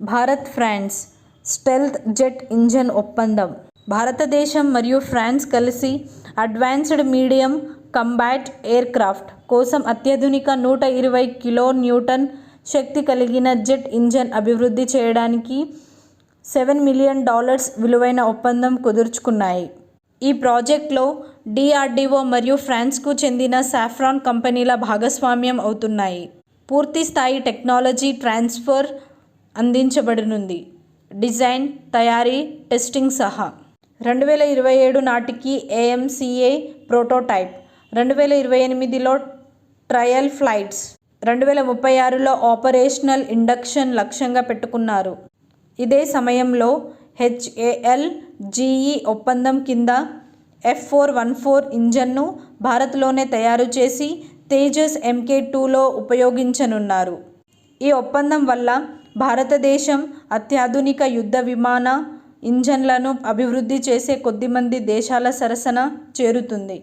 Bharat France stealth jet engine ఒప్పందం. భారతదేశం మరియు ఫ్రాన్స్ కలిసి అడ్వాన్స్డ్ మీడియం కంబాట్ ఎయిర్క్రాఫ్ట్ కోసం అత్యాధునిక నూట ఇరవై కిలో న్యూటన్ శక్తి కలిగిన జెట్ ఇంజన్ అభివృద్ధి చేయడానికి సెవెన్ మిలియన్ డాలర్స్ విలువైన ఒప్పందం కుదుర్చుకున్నాయి. ఈ ప్రాజెక్ట్లో డిఆర్డిఓ మరియు ఫ్రాన్స్కు చెందిన సాఫ్రాన్ కంపెనీల భాగస్వామ్యం అవుతున్నాయి. పూర్తి స్థాయి టెక్నాలజీ ట్రాన్స్ఫర్ అందించబడనుంది. డిజైన్ తయారీ టెస్టింగ్ సహా. రెండు వేల ఇరవై ఏడు నాటికి ఏఎంసీఏ ప్రోటోటైప్. రెండు వేల ఇరవై ఎనిమిదిలో ట్రయల్ ఫ్లైట్స్. రెండు వేల ముప్పై ఆరులో ఆపరేషనల్ ఇండక్షన్ లక్ష్యంగా పెట్టుకున్నారు. ఇదే సమయంలో హెచ్ఏఎల్ జీఈ ఒప్పందం కింద ఎఫ్ ఫోర్ వన్ ఫోర్ ఇంజన్ను భారత్లోనే తయారు చేసి తేజస్ ఎంకే టూలో ఉపయోగించనున్నారు. ఈ ఒప్పందం వల్ల భారతదేశం అత్యాధునిక యుద్ధ విమాన ఇంజన్లను అభివృద్ధి చేసే కొద్దిమంది దేశాల సరసన చేరుతుంది.